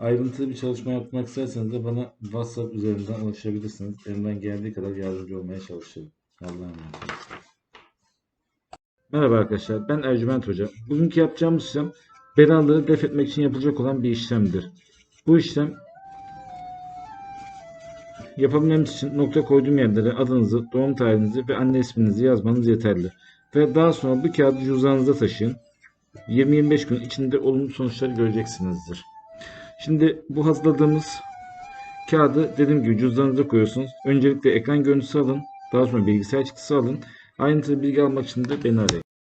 Ayrıntılı bir çalışma yapmak isterseniz de bana WhatsApp üzerinden ulaşabilirsiniz. Elimden geldiği kadar yardımcı olmaya çalışırım. Allah'a emanet. Merhaba arkadaşlar, ben Ercüment Hoca. Bugünkü yapacağımız işlem belaları def etmek için yapılacak olan bir işlemdir. Bu işlem yapabilmemiz için nokta koyduğum yerlere adınızı, doğum tarihinizi ve anne isminizi yazmanız yeterli. Ve daha sonra bu kağıdı cüzdanınıza taşıyın. 20-25 gün içinde olumlu sonuçlar göreceksinizdir. Şimdi bu hazırladığımız kağıdı dediğim gibi cüzdanınıza koyuyorsunuz. Öncelikle ekran görüntüsü alın. Daha sonra bilgisayar çıktısı alın. Ayrıntılı bilgi almak için de beni arayın.